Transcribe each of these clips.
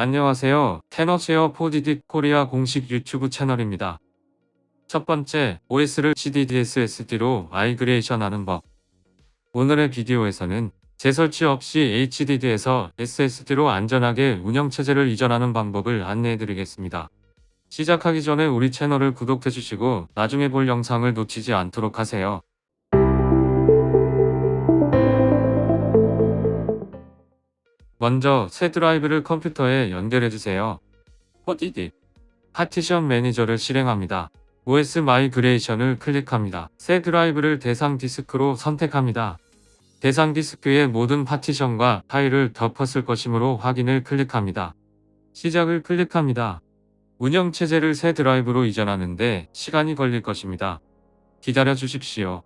안녕하세요. 테너쉐어 4DD 코리아 공식 유튜브 채널입니다. 첫 번째, OS를 CDDS SSD로 마이그레이션 하는 법. 오늘의 비디오에서는 재설치 없이 HDD에서 SSD로 안전하게 운영체제를 이전하는 방법을 안내해 드리겠습니다. 시작하기 전에 우리 채널을 구독해 주시고 나중에 볼 영상을 놓치지 않도록 하세요. 먼저 새 드라이브를 컴퓨터에 연결해 주세요. 포디디 파티션 매니저를 실행합니다. OS 마이그레이션을 클릭합니다. 새 드라이브를 대상 디스크로 선택합니다. 대상 디스크의 모든 파티션과 파일을 덮었을 것이므로 확인을 클릭합니다. 시작을 클릭합니다. 운영체제를 새 드라이브로 이전하는데 시간이 걸릴 것입니다. 기다려 주십시오.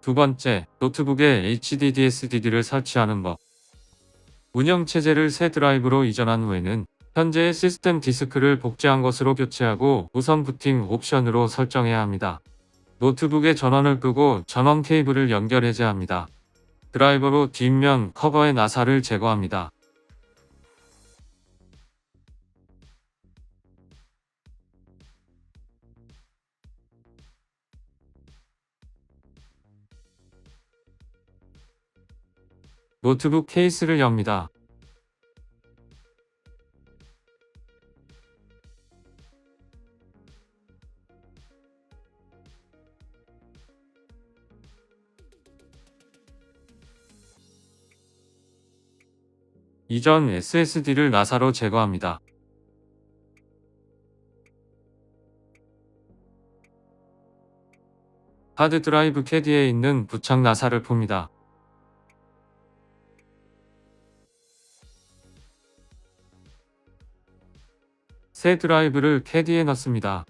두 번째, 노트북에 HDD-SSD를 설치하는 법. 운영체제를 새 드라이브로 이전한 후에는 현재의 시스템 디스크를 복제한 것으로 교체하고 우선 부팅 옵션으로 설정해야 합니다. 노트북의 전원을 끄고 전원 케이블을 연결 해제합니다. 드라이버로 뒷면 커버의 나사를 제거합니다. 노트북 케이스를 엽니다. 이전 SSD를 나사로 제거합니다. 하드 드라이브 캐디에 있는 부착 나사를 풉니다. 새 드라이브를 캐디에 넣습니다.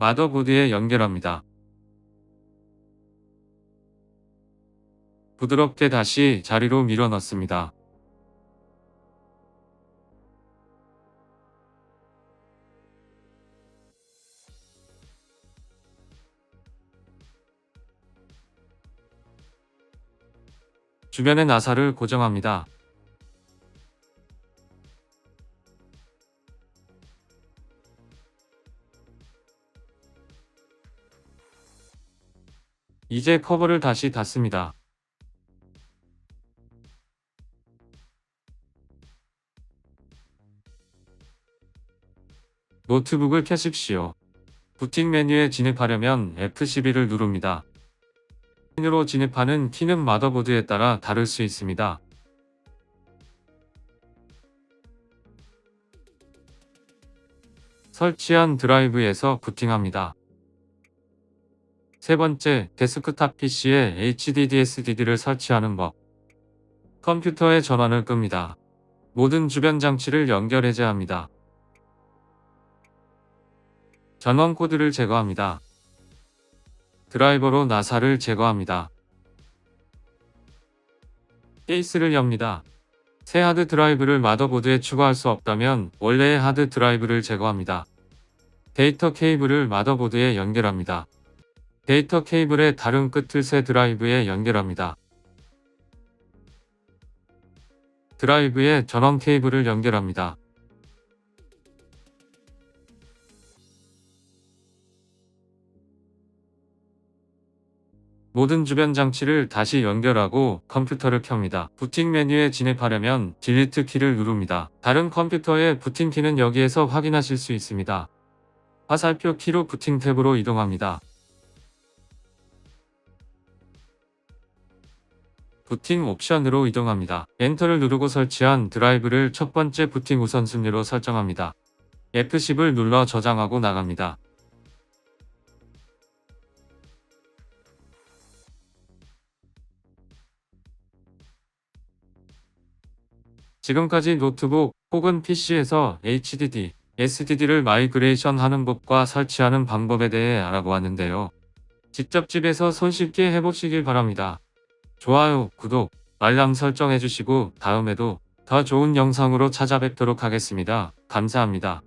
마더보드에 연결합니다. 부드럽게 다시 자리로 밀어 넣습니다. 주변의 나사를 고정합니다. 이제 커버를 다시 닫습니다. 노트북을 켜십시오. 부팅 메뉴에 진입하려면 F12를 누릅니다. 메뉴로 진입하는 키는 마더보드에 따라 다를 수 있습니다. 설치한 드라이브에서 부팅합니다. 세 번째, 데스크탑 PC에 HDD-SSD를 설치하는 법. 컴퓨터의 전원을 끕니다. 모든 주변 장치를 연결 해제 합니다. 전원 코드를 제거합니다. 드라이버로 나사를 제거합니다. 케이스를 엽니다. 새 하드 드라이브를 마더보드에 추가할 수 없다면 원래의 하드 드라이브를 제거합니다. 데이터 케이블을 마더보드에 연결합니다. 데이터 케이블의 다른 끝을 새 드라이브에 연결합니다. 드라이브에 전원 케이블을 연결합니다. 모든 주변 장치를 다시 연결하고 컴퓨터를 켭니다. 부팅 메뉴에 진입하려면 딜리트 키를 누릅니다. 다른 컴퓨터의 부팅 키는 여기에서 확인하실 수 있습니다. 화살표 키로 부팅 탭으로 이동합니다. 부팅 옵션으로 이동합니다. 엔터를 누르고 설치한 드라이브를 첫 번째 부팅 우선순위로 설정합니다. F10을 눌러 저장하고 나갑니다. 지금까지 노트북 혹은 PC에서 HDD, SSD를 마이그레이션 하는 법과 설치하는 방법에 대해 알아보았는데요. 직접 집에서 손쉽게 해보시길 바랍니다. 좋아요, 구독, 알람 설정해주시고 다음에도 더 좋은 영상으로 찾아뵙도록 하겠습니다. 감사합니다.